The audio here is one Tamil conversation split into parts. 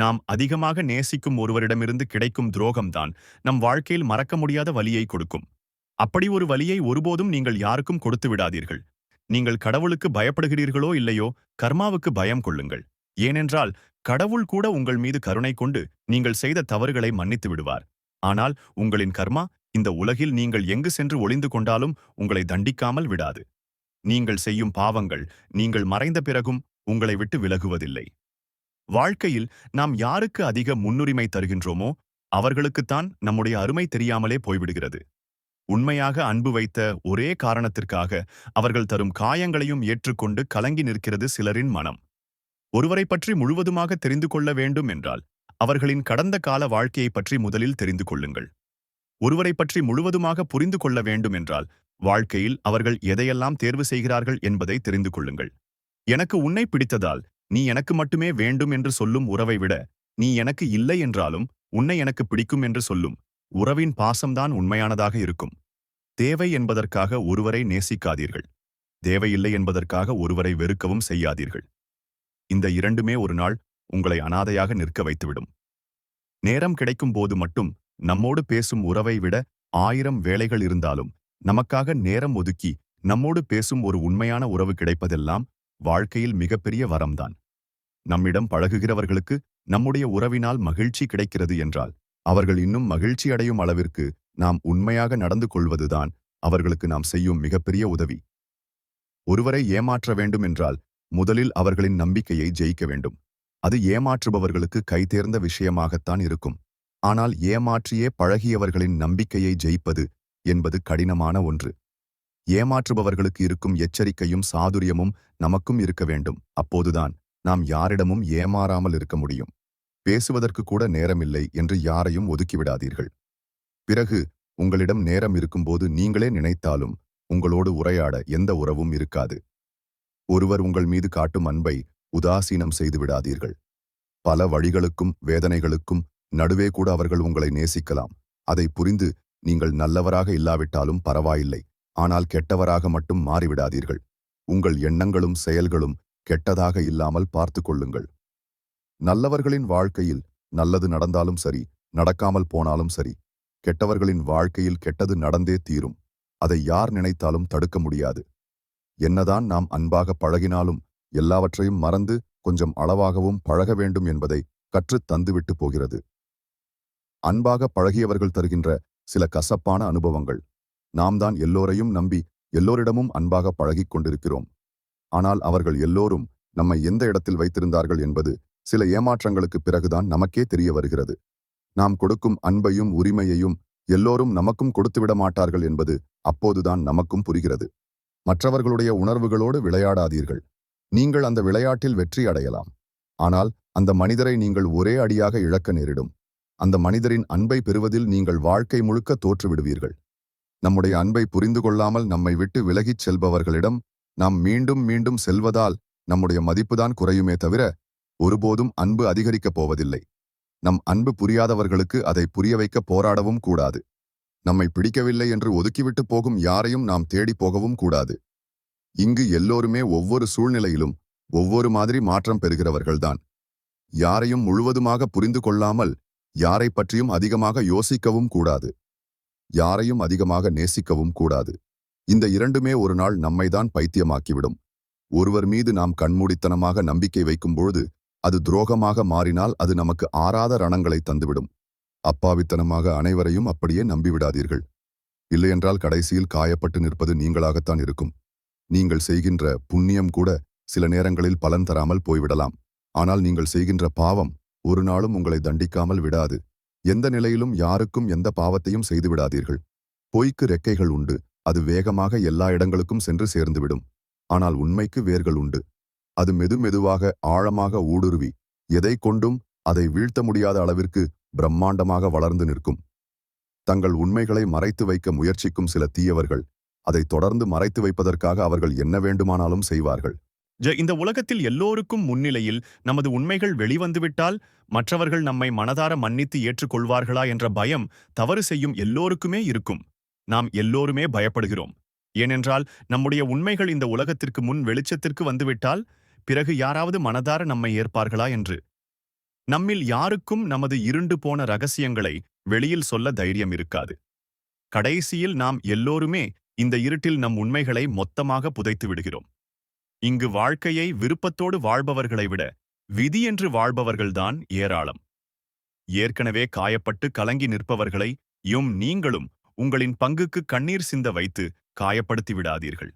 நாம் அதிகமாக நேசிக்கும் ஒருவரிடமிருந்து கிடைக்கும் துரோகம்தான் நம் வாழ்க்கையில் மறக்க முடியாத வலியை கொடுக்கும். அப்படி ஒரு வலியை ஒருபோதும் நீங்கள் யாருக்கும் கொடுத்து விடாதீர்கள். நீங்கள் கடவுளுக்கு பயப்படுகிறீர்களோ இல்லையோ கர்மாவுக்கு பயம் கொள்ளுங்கள். ஏனென்றால் கடவுள் கூட உங்கள் மீது கருணை கொண்டு நீங்கள் செய்த தவறுகளை மன்னித்து விடுவார். ஆனால் உங்களின் கர்மா இந்த உலகில் நீங்கள் எங்கு சென்று ஒளிந்து கொண்டாலும் உங்களை தண்டிக்காமல் விடாது. நீங்கள் செய்யும் பாவங்கள் நீங்கள் மறைந்த பிறகும் உங்களை விட்டு விலகுவதில்லை. வாழ்க்கையில் நாம் யாருக்கு அதிக முன்னுரிமை தருகின்றோமோ அவர்களுக்குத்தான் நம்முடைய அருமை தெரியாமலே போய்விடுகிறது. உண்மையாக அன்பு வைத்த ஒரே காரணத்திற்காக அவர்கள் தரும் காயங்களையும் ஏற்றுக்கொண்டு கலங்கி நிற்கிறது சிலரின் மனம். ஒருவரை பற்றி முழுவதுமாக தெரிந்து கொள்ள வேண்டும் என்றால் அவர்களின் கடந்த கால வாழ்க்கையை பற்றி முதலில் தெரிந்து கொள்ளுங்கள். ஒருவரை பற்றி முழுவதுமாக புரிந்து கொள்ள வேண்டும் என்றால் வாழ்க்கையில் அவர்கள் எதையெல்லாம் தேர்வு செய்கிறார்கள் என்பதை தெரிந்து கொள்ளுங்கள். எனக்கு உன்னை பிடித்ததால் நீ எனக்கு மட்டுமே வேண்டும் என்று சொல்லும் உறவை விட நீ எனக்கு இல்லை என்றாலும் உன்னை எனக்கு பிடிக்கும் என்று சொல்லும் உறவின் பாசம்தான் உண்மையானதாக இருக்கும். தேவை என்பதற்காக ஒருவரை நேசிக்காதீர்கள். தேவையில்லை என்பதற்காக ஒருவரை வெறுக்கவும் செய்யாதீர்கள். இந்த இரண்டுமே ஒரு நாள் உங்களை அனாதையாக நிற்க வைத்துவிடும். நேரம் கிடைக்கும் போது மட்டும் நம்மோடு பேசும் உறவை விட ஆயிரம் வேலைகள் இருந்தாலும் நமக்காக நேரம் ஒதுக்கி நம்மோடு பேசும் ஒரு உண்மையான உறவு கிடைப்பதெல்லாம் வாழ்க்கையில் மிகப்பெரிய வரம்தான். நம்மிடம் பழகுகிறவர்களுக்கு நம்முடைய உறவினால் மகிழ்ச்சி கிடைக்கிறது என்றால் அவர்கள் இன்னும் மகிழ்ச்சி அடையும் அளவிற்கு நாம் உண்மையாக நடந்து கொள்வதுதான் அவர்களுக்கு நாம் செய்யும் மிகப்பெரிய உதவி. ஒருவரை ஏமாற்ற வேண்டும் என்றால் முதலில் அவர்களின் நம்பிக்கையை ஜெயிக்க வேண்டும். அது ஏமாற்றுபவர்களுக்கு கைதேர்ந்த விஷயமாகத்தான் இருக்கும். ஆனால் ஏமாற்றியே பழகியவர்களின் நம்பிக்கையை ஜெயிப்பது என்பது கடினமான ஒன்று. ஏமாற்றுபவர்களுக்கு இருக்கும் எச்சரிக்கையும் சாதுரியமும் நமக்கும் இருக்க வேண்டும். அப்போதுதான் நாம் யாரிடமும் ஏமாறாமல் இருக்க முடியும். பேசுவதற்கு கூட நேரமில்லை என்று யாரையும் ஒதுக்கிவிடாதீர்கள். பிறகு உங்களிடம் நேரம் இருக்கும்போது நீங்களே நினைத்தாலும் உங்களோடு உரையாட எந்த உறவும் இருக்காது. ஒருவர் உங்கள் மீது காட்டும் அன்பை உதாசீனம் செய்து விடாதீர்கள். பல வழிகளுக்கும் வேதனைகளுக்கும் நடுவே கூட அவர்கள் உங்களை நேசிக்கலாம். அதை புரிந்து நீங்கள் நல்லவராக இல்லாவிட்டாலும் பரவாயில்லை. ஆனால் கெட்டவராக மட்டும் மாறிவிடாதீர்கள். உங்கள் எண்ணங்களும் செயல்களும் கெட்டதாக இல்லாமல் பார்த்து கொள்ளுங்கள். நல்லவர்களின் வாழ்க்கையில் நல்லது நடந்தாலும் சரி நடக்காமல் போனாலும் சரி கெட்டவர்களின் வாழ்க்கையில் கெட்டது நடந்தே தீரும். அதை யார் நினைத்தாலும் தடுக்க முடியாது. என்னதான் நாம் அன்பாக பழகினாலும் எல்லாவற்றையும் மறந்து கொஞ்சம் அளவாகவும் பழக வேண்டும் என்பதை கற்றுத் தந்துவிட்டு போகிறது. அன்பாக பழகியவர்கள் தருகின்ற சில கசப்பான அனுபவங்கள். நாம் தான் எல்லோரையும் நம்பி எல்லோரிடமும் அன்பாக பழகிக் கொண்டிருக்கிறோம். ஆனால் அவர்கள் எல்லோரும் நம்மை எந்த இடத்தில் வைத்திருந்தார்கள் என்பது சில ஏமாற்றங்களுக்கு பிறகுதான் நமக்கே தெரிய வருகிறது. நாம் கொடுக்கும் அன்பையும் உரிமையையும் எல்லோரும் நமக்கும் கொடுத்துவிட மாட்டார்கள் என்பது அப்போதுதான் நமக்கும் புரிகிறது. மற்றவர்களுடைய உணர்வுகளோடு விளையாடாதீர்கள். நீங்கள் அந்த விளையாட்டில் வெற்றி அடையலாம். ஆனால் அந்த மனிதரை நீங்கள் ஒரே அடியாக இழக்க நேரிடும். அந்த மனிதரின் அன்பை பெறுவதில் நீங்கள் வாழ்க்கை முழுக்க தோற்றுவிடுவீர்கள். நம்முடைய அன்பை புரிந்து கொள்ளாமல் நம்மை விட்டு விலகிச் செல்பவர்களிடம் நாம் மீண்டும் மீண்டும் செல்வதால் நம்முடைய மதிப்புதான் குறையுமே தவிர ஒருபோதும் அன்பு அதிகரிக்கப் போவதில்லை. நம் அன்பு புரியாதவர்களுக்கு அதை புரிய வைக்க போராடவும் கூடாது. நம்மை பிடிக்கவில்லை என்று ஒதுக்கிவிட்டு போகும் யாரையும் நாம் தேடி போகவும் கூடாது. இங்கு எல்லோருமே ஒவ்வொரு சூழ்நிலையிலும் ஒவ்வொரு மாதிரி மாற்றம் பெறுகிறவர்கள்தான். யாரையும் முழுவதுமாக புரிந்து கொள்ளாமல் யாரை பற்றியும் அதிகமாக யோசிக்கவும் கூடாது. யாரையும் அதிகமாக நேசிக்கவும் கூடாது. இந்த இரண்டுமே ஒரு நாள் நம்மைதான் பைத்தியமாக்கிவிடும். ஒருவர் மீது நாம் கண்மூடித்தனமாக நம்பிக்கை வைக்கும்பொழுது அது துரோகமாக மாறினால் அது நமக்கு ஆறாத ரணங்களை தந்துவிடும். அப்பாவித்தனமாக அனைவரையும் அப்படியே நம்பிவிடாதீர்கள். இல்லையென்றால் கடைசியில் காயப்பட்டு நிற்பது நீங்களாகத்தான் இருக்கும். நீங்கள் செய்கின்ற புண்ணியம் கூட சில நேரங்களில் பலன் தராமல் போய்விடலாம். ஆனால் நீங்கள் செய்கின்ற பாவம் ஒரு நாளும் உங்களை தண்டிக்காமல் விடாது. எந்த நிலையிலும் யாருக்கும் எந்த பாவத்தையும் செய்துவிடாதீர்கள். பொய்க்கு ரெக்கைகள் உண்டு அது வேகமாக எல்லா இடங்களுக்கும் சென்று சேர்ந்துவிடும். ஆனால் உண்மைக்கு வேர்கள் உண்டு. அது மெது மெதுவாக ஆழமாக ஊடுருவி எதை கொண்டும் அதை வீழ்த்த முடியாத அளவிற்கு பிரம்மாண்டமாக வளர்ந்து நிற்கும். தங்கள் உண்மைகளை மறைத்து வைக்க முயற்சிக்கும் சில தீயவர்கள் அதை தொடர்ந்து மறைத்து வைப்பதற்காக அவர்கள் என்ன வேண்டுமானாலும் செய்வார்கள். இந்த உலகத்தில் எல்லோருக்கும் முன்னிலையில் நமது உண்மைகள் வெளிவந்துவிட்டால் மற்றவர்கள் நம்மை மனதார மன்னித்து ஏற்றுக்கொள்வார்களா என்ற பயம் தவறு செய்யும் எல்லோருக்குமே இருக்கும். நாம் எல்லோருமே பயப்படுகிறோம். ஏனென்றால் நம்முடைய உண்மைகள் இந்த உலகத்திற்கு முன் வெளிச்சத்திற்கு வந்துவிட்டால் பிறகு யாராவது மனதார நம்மை ஏற்பார்களா என்று. நம்மில் யாருக்கும் நமது இருண்டு போன ரகசியங்களை வெளியில் சொல்ல தைரியம் இருக்காது. கடைசியில் நாம் எல்லோருமே இந்த இருட்டில் நம் உண்மைகளை மொத்தமாக புதைத்து விடுகிறோம். இங்கு வாழ்க்கையை விருப்பத்தோடு வாழ்பவர்களை விட விதி என்று வாழ்பவர்கள்தான் ஏராளம். ஏற்கனவே காயப்பட்டு கலங்கி நிற்பவர்களை யும் நீங்களும் உங்களின் பங்குக்கு கண்ணீர் சிந்த வைத்து காயப்படுத்தி விடாதீர்கள்.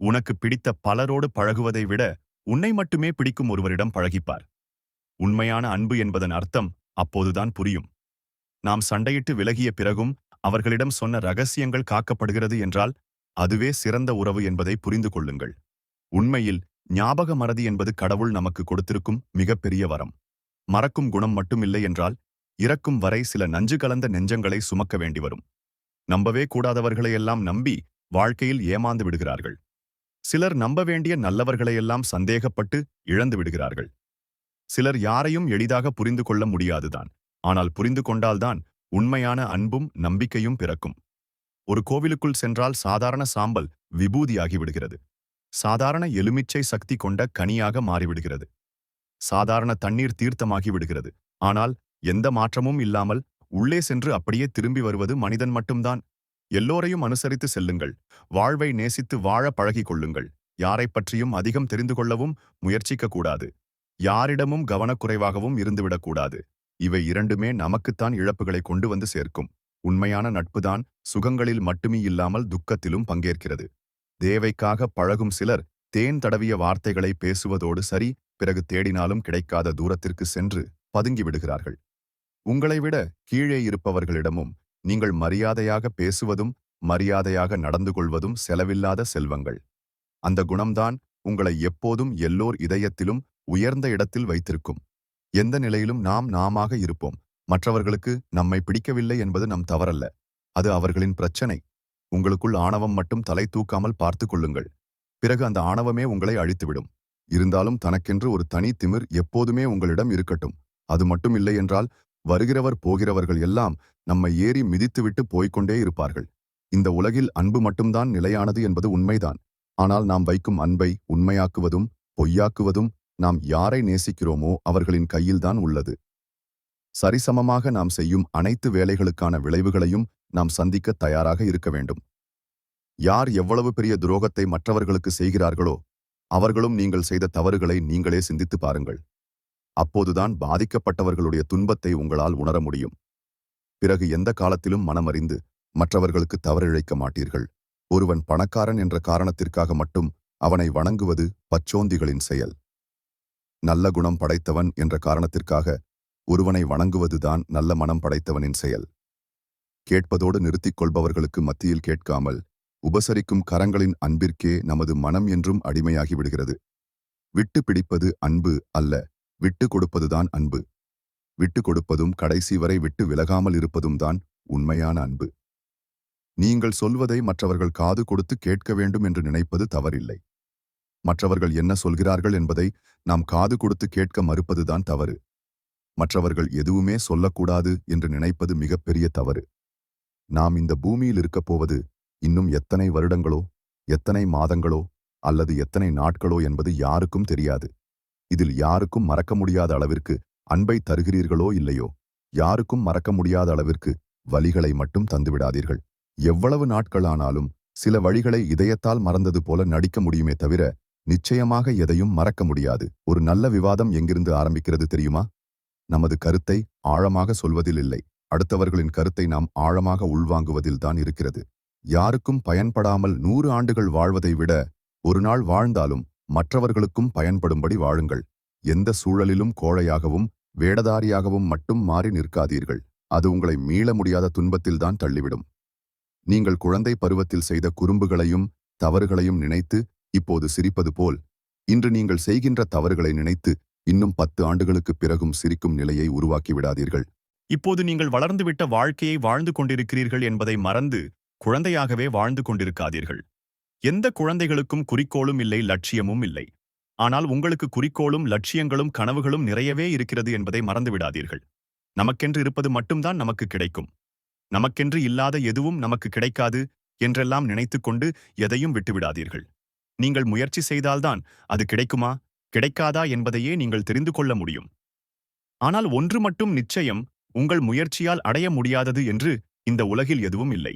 உனக்கு பிடித்த பலரோடு பழகுவதை விட உன்னை மட்டுமே பிடிக்கும் ஒருவரிடம் பழகிப்பார். உண்மையான அன்பு என்பதன் அர்த்தம் அப்போதுதான் புரியும். நாம் சண்டையிட்டு விலகிய பிறகும் அவர்களிடம் சொன்ன ரகசியங்கள் காக்கப்படுகிறது என்றால் அதுவே சிறந்த உறவு என்பதை புரிந்து கொள்ளுங்கள். உண்மையில் ஞாபக மறதி என்பது கடவுள் நமக்கு கொடுத்திருக்கும் மிகப்பெரிய வரம். மறக்கும் குணம் மட்டுமில்லை என்றால் இறக்கும் வரை சில நஞ்சு கலந்த நெஞ்சங்களை சுமக்க வேண்டி வரும் நம்பவே கூடாதவர்களையெல்லாம் நம்பி வாழ்க்கையில் ஏமாந்து விடுகிறார்கள். சிலர் நம்ப வேண்டிய நல்லவர்களையெல்லாம் சந்தேகப்பட்டு இழந்து விடுகிறார்கள். சிலர் யாரையும் எளிதாக புரிந்து கொள்ள முடியாதுதான். ஆனால் புரிந்து கொண்டால்தான் உண்மையான அன்பும் நம்பிக்கையும் பிறக்கும். ஒரு கோவிலுக்குள் சென்றால் சாதாரண சாம்பல் விபூதியாகி விடுகிறது. சாதாரண எலுமிச்சை சக்தி கொண்ட கனியாக மாறிவிடுகிறது. சாதாரண தண்ணீர் தீர்த்தமாகி விடுகிறது. ஆனால் எந்த மாற்றமும் இல்லாமல் உள்ளே சென்று அப்படியே திரும்பி வருவது மனிதன் மட்டும்தான். எல்லோரையும் அனுசரித்து செல்லுங்கள். வாழ்வை நேசித்து வாழ பழகிக் கொள்ளுங்கள். யாரைப் பற்றியும் அதிகம் தெரிந்து கொள்ளவும் முயற்சிக்க கூடாது. யாரிடமும் கவனக்குறைவாகவும் இருந்துவிடக்கூடாது இவை இரண்டுமே நமக்குத்தான் இழப்புகளை கொண்டு வந்து சேர்க்கும். உண்மையான நட்புதான் சுகங்களில் மட்டுமே இல்லாமல் துக்கத்திலும் பங்கேற்கிறது. தேவைக்காக பழகும் சிலர் தேன் தடவிய வார்த்தைகளை பேசுவதோடு சரி பிறகு தேடினாலும் கிடைக்காத தூரத்திற்கு சென்று பதுங்கி விடுகிறார்கள். உங்களை விட கீழே இருப்பவர்களிடமும் நீங்கள் மரியாதையாக பேசுவதும் மரியாதையாக நடந்து கொள்வதும் செலவில்லாத செல்வங்கள். அந்த குணம்தான் உங்களை எப்போதும் எல்லோர் இதயத்திலும் உயர்ந்த இடத்தில் வைத்திருக்கும். எந்த நிலையிலும் நாம் நாமாக இருப்போம். மற்றவர்களுக்கு நம்மை பிடிக்கவில்லை என்பது நம் தவறல்ல. அது அவர்களின் பிரச்சனை. உங்களுக்குள் ஆணவம் மட்டும் தலை தூக்காமல் பார்த்து கொள்ளுங்கள். பிறகு அந்த ஆணவமே உங்களை அழித்துவிடும். இருந்தாலும் தனக்கென்று ஒரு தனி திமிர் எப்போதுமே உங்களிடம் இருக்கட்டும். அது மட்டும் இல்லை என்றால் வருகிறவர் போகிறவர்கள் எல்லாம் நம்மை ஏறி மிதித்துவிட்டு போய்க்கொண்டே இருப்பார்கள். இந்த உலகில் அன்பு மட்டும்தான் நிலையானது என்பது உண்மைதான். ஆனால் நாம் வைக்கும் அன்பை உண்மையாக்குவதும் பொய்யாக்குவதும் நாம் யாரை நேசிக்கிறோமோ அவர்களின் கையில்தான் உள்ளது. சரிசமமாக நாம் செய்யும் அனைத்து வேலைகளுக்கான விளைவுகளையும் நாம் சந்திக்க தயாராக இருக்க வேண்டும். யார் எவ்வளவு பெரிய துரோகத்தை மற்றவர்களுக்கு செய்கிறார்களோ அவர்களும் நீங்கள் செய்த தவறுகளை நீங்களே சிந்தித்து பாருங்கள். அப்போதுதான் பாதிக்கப்பட்டவர்களுடைய துன்பத்தை உங்களால் உணர முடியும். பிறகு எந்த காலத்திலும் மனமறிந்து மற்றவர்களுக்கு தவறிழைக்க மாட்டீர்கள். ஒருவன் பணக்காரன் என்ற காரணத்திற்காக மட்டும் அவனை வணங்குவது பச்சோந்திகளின் செயல். நல்ல குணம் படைத்தவன் என்ற காரணத்திற்காக ஒருவனை வணங்குவதுதான் நல்ல மனம் படைத்தவனின் செயல். கேட்பதோடு நிறுத்திக் கொள்பவர்களுக்கு மத்தியில் கேட்காமல் உபசரிக்கும் கரங்களின் அன்பிற்கே நமது மனம் என்றும் அடிமையாகி விடுகிறது. விட்டு பிடிப்பது அன்பு அல்ல விட்டு கொடுப்பதுதான் அன்பு. விட்டு கொடுப்பதும் கடைசி வரை விட்டு விலகாமல் இருப்பதும் தான் உண்மையான அன்பு. நீங்கள் சொல்வதை மற்றவர்கள் காது கொடுத்து கேட்க வேண்டும் என்று நினைப்பது தவறில்லை. மற்றவர்கள் என்ன சொல்கிறார்கள் என்பதை நாம் காது கொடுத்து கேட்க மறுப்பதுதான் தவறு. மற்றவர்கள் எதுவுமே சொல்லக்கூடாது என்று நினைப்பது மிகப்பெரிய தவறு. நாம் இந்த பூமியில் இருக்கப் போவது இன்னும் எத்தனை வருடங்களோ எத்தனை மாதங்களோ அல்லது எத்தனை நாட்களோ என்பது யாருக்கும் தெரியாது. இதில் யாருக்கும் மறக்க முடியாத அளவிற்கு அன்பை தருகிறீர்களோ இல்லையோ யாருக்கும் மறக்க முடியாத அளவிற்கு வலிகளை மட்டும் தந்துவிடாதீர்கள். எவ்வளவு நாட்களானாலும் சில வழிகளை இதயத்தால் மறந்தது போல நடிக்க முடியுமே தவிர நிச்சயமாக எதையும் மறக்க முடியாது. ஒரு நல்ல விவாதம் எங்கிருந்து ஆரம்பிக்கிறது தெரியுமா? நமது கருத்தை ஆழமாக சொல்வதில் இல்லை. அடுத்தவர்களின் கருத்தை நாம் ஆழமாக உள்வாங்குவதில்தான் இருக்கிறது. யாருக்கும் பயன்படாமல் நூறு ஆண்டுகள் வாழ்வதை விட ஒரு நாள் வாழ்ந்தாலும் மற்றவர்களுக்கும் பயன்படும்படி வாழுங்கள். எந்த சூழலிலும் கோழையாகவும் வேடதாரியாகவும் மட்டும் மாறி நிற்காதீர்கள். அது உங்களை மீள முடியாத துன்பத்தில்தான் தள்ளிவிடும். நீங்கள் குழந்தை பருவத்தில் செய்த குறும்புகளையும் தவறுகளையும் நினைத்து இப்போது சிரிப்பது போல் இன்று நீங்கள் செய்கின்ற தவறுகளை நினைத்து இன்னும் பத்து ஆண்டுகளுக்குப் பிறகும் சிரிக்கும் நிலையை உருவாக்கி விடாதீர்கள். இப்போது நீங்கள் வளர்ந்துவிட்ட வாழ்க்கையை வாழ்ந்து கொண்டிருக்கிறீர்கள் என்பதை மறந்து குழந்தையாகவே வாழ்ந்து கொண்டிருக்காதீர்கள். எந்த குழந்தைகளுக்கும் குறிக்கோளும் இல்லை லட்சியமும் இல்லை. ஆனால் உங்களுக்கு குறிக்கோளும் லட்சியங்களும் கனவுகளும் நிறையவே இருக்கிறது என்பதை மறந்துவிடாதீர்கள். நமக்கென்று இருப்பது மட்டும்தான் நமக்கு கிடைக்கும். நமக்கென்று இல்லாத எதுவும் நமக்கு கிடைக்காது என்றெல்லாம் நினைத்துக்கொண்டு எதையும் விட்டுவிடாதீர்கள். நீங்கள் முயற்சி செய்தால்தான் அது கிடைக்குமா? கிடைக்காதா என்பதையே நீங்கள் தெரிந்து கொள்ள முடியும். ஆனால் ஒன்று மட்டும் நிச்சயம் உங்கள் முயற்சியால் அடைய முடியாதது என்று இந்த உலகில் எதுவும் இல்லை.